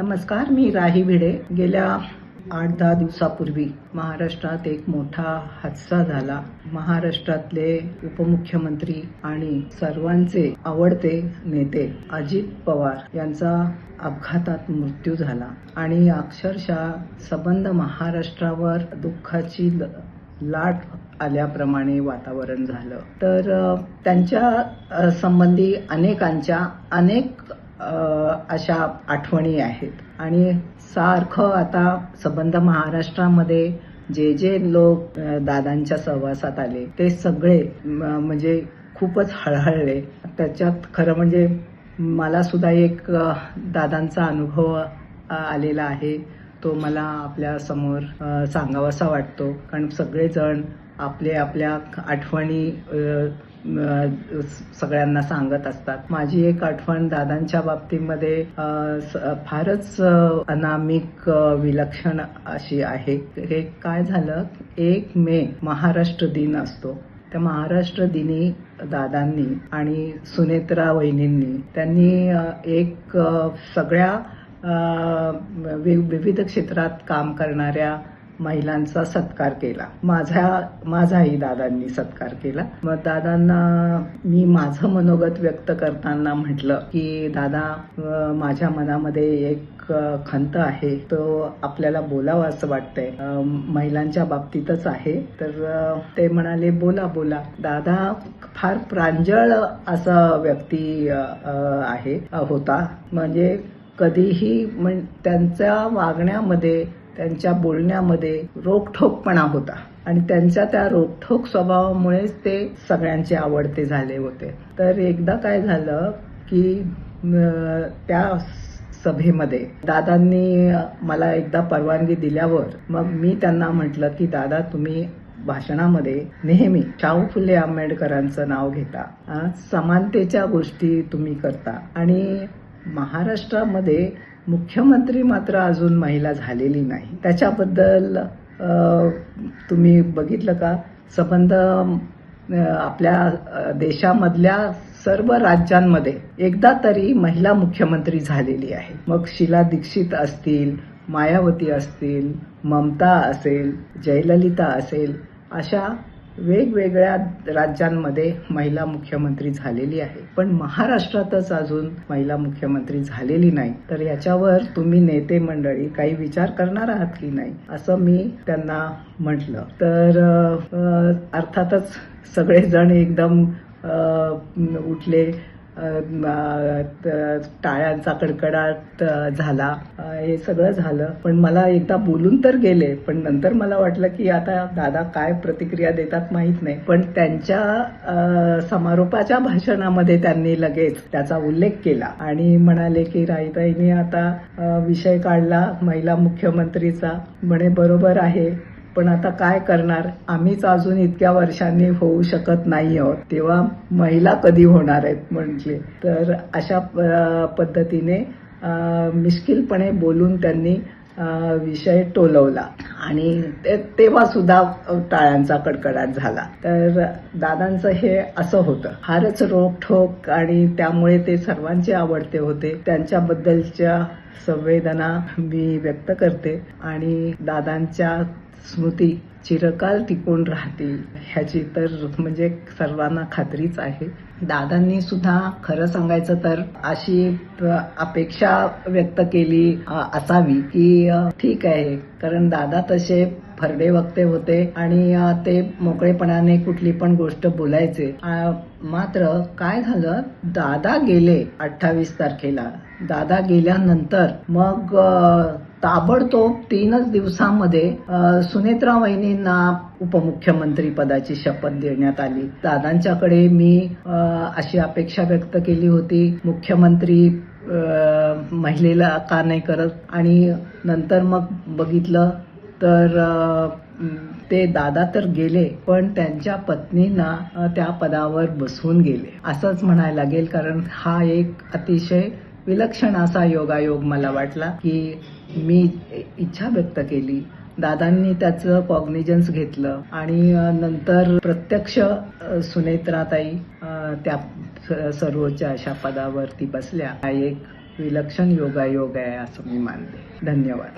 नमस्कार मी राही भिडे गेल्या आठ दहा दिवसापूर्वी महाराष्ट्रात एक मोठा हादसा झाला. महाराष्ट्रातले उपमुख्यमंत्री आणि सर्वांचे आवडते नेते अजित पवार यांचा अपघातात मृत्यू झाला आणि अक्षरशः सबंध महाराष्ट्रावर दुःखाची ल- लाट आल्याप्रमाणे वातावरण झालं. तर त्यांच्या संबंधी अनेकांच्या अनेक अशा आठवणी आहेत. आणि सारखं आता संबंध महाराष्ट्रामध्ये जे जे लोक दादांच्या सहवासात आले ते सगळे म्हणजे खूपच हळहळले. त्याच्यात खरं म्हणजे मला सुद्धा एक दादांचा अनुभव आलेला आहे. तो मला आपल्यासमोर सांगावासा वाटतो. कारण सगळेजण आपले आपल्या आठवणी सगळ्यांना सांगत असतात. माझी एक आठवण दादांच्या बाबतीमध्ये स- फारच अनामिक विलक्षण अशी आहे. हे काय झालं? एक मे महाराष्ट्र दिन असतो. त्या महाराष्ट्र दिनी दादांनी आणि सुनेत्रा वहिनींनी त्यांनी एक सगळ्या वि- विविध क्षेत्रात काम करणाऱ्या महिलांचा सत्कार केला. माझा माझाही दादांनी सत्कार केला. मग दादांना मी माझं मनोगत व्यक्त करताना म्हटलं की दादा माझ्या मनामध्ये एक खंत आहे. तो आपल्याला बोलावं असं वाटतंय. महिलांच्या बाबतीतच आहे. तर ते म्हणाले बोला बोला. दादा फार प्रांजळ असा व्यक्ती आहे होता. म्हणजे कधीही म्हण- त्यांच्या वागण्यामध्ये त्यांच्या बोलण्यामध्ये रोखठोकपणा होता. आणि त्यांच्या त्या रोखठोक स्वभावामुळेच ते सगळ्यांचे आवडते झाले होते. तर एकदा काय झालं की त्या सभेमध्ये दादांनी मला एकदा परवानगी दिल्यावर मग मी त्यांना म्हटलं की दादा तुम्ही भाषणामध्ये नेहमी शाहू फुले आंबेडकरांचं नाव घेता. समानतेच्या गोष्टी तुम्ही करता. आणि महाराष्ट्रामध्ये मुख्यमंत्री मात्र अजून महिला झालेली नाही. त्याच्याबद्दल तुम्ही बघितलं का? संबंध आपल्या देशामधल्या सर्व राज्यांमध्ये एकदा तरी महिला मुख्यमंत्री झालेली आहे. मग शिला दीक्षित असतील मायावती असतील ममता असेल जयललिता असेल अशा वेगवेगळ्या राज्यांमध्ये महिला मुख्यमंत्री झालेली आहे. पण महाराष्ट्रातच अजून महिला मुख्यमंत्री झालेली नाही. तर याच्यावर तुम्ही नेते मंडळी काही विचार करणार आहात की नाही? असं मी त्यांना म्हटलं. तर अर्थातच सगळेजण एकदम उठले टाळ्यांचा कडकडाट झाला. हे सगळं झालं. पण मला एकदा बोलून तर गेले पण नंतर मला वाटलं की आता दादा काय प्रतिक्रिया देतात माहीत नाही. पण त्यांच्या समारोपाच्या भाषणामध्ये त्यांनी लगेच त्याचा उल्लेख केला आणि म्हणाले की राईताईने आता विषय काढला महिला मुख्यमंत्रीचा. म्हणे बरोबर आहे. पण आता काय करणार? आम्हीच अजून इतक्या वर्षांनी होऊ शकत नाही आहोत. तेव्हा महिला कधी होणार आहेत म्हटले. तर अशा प- पद्धतीने मिश्किलपणे बोलून त्यांनी विषय टोलवला. आणि ते- तेव्हा सुद्धा टाळ्यांचा कडकडाट झाला. तर दादांचं हे असं होतं. फारच रोखोक आणि त्यामुळे ते सर्वांचे आवडते होते. त्यांच्याबद्दलच्या संवेदना मी व्यक्त करते आणि दादांच्या स्मृती चिरकाल टिकून राहतील ह्याची तर म्हणजे सर्वांना खात्रीच आहे. दादांनी सुद्धा खरं सांगायचं तर अशी अपेक्षा व्यक्त केली असावी की ठीक आहे. कारण दादा तसे फरडे वक्ते होते आणि ते मोकळेपणाने कुठली पण गोष्ट बोलायचे. मात्र काय झालं? दादा गेले अठ्ठावीस तारखेला. दादा गेल्यानंतर मग ताबडतोब तीनच दिवसामध्ये सुनेत्रा वहिनींना उपमुख्यमंत्री पदाची शपथ देण्यात आली. दादांच्याकडे मी अशी अपेक्षा व्यक्त केली होती. मुख्यमंत्री महिलेला का नाही करत? आणि नंतर मग बघितलं तर ते दादा तर गेले पण त्यांच्या पत्नींना त्या पदावर बसवून गेले. असंच म्हणायला लागेल कारण हा एक अतिशय विलक्षण असा योगायोग मला वाटला की मी इच्छा व्यक्त केली. दादांनी त्याचं कॉग्निजन्स घेतलं आणि नंतर प्रत्यक्ष सुनेत्राताई त्या सर्वोच्च अशा पदावरती बसल्या. हा एक विलक्षण योगायोग आहे असं मी मानते. धन्यवाद.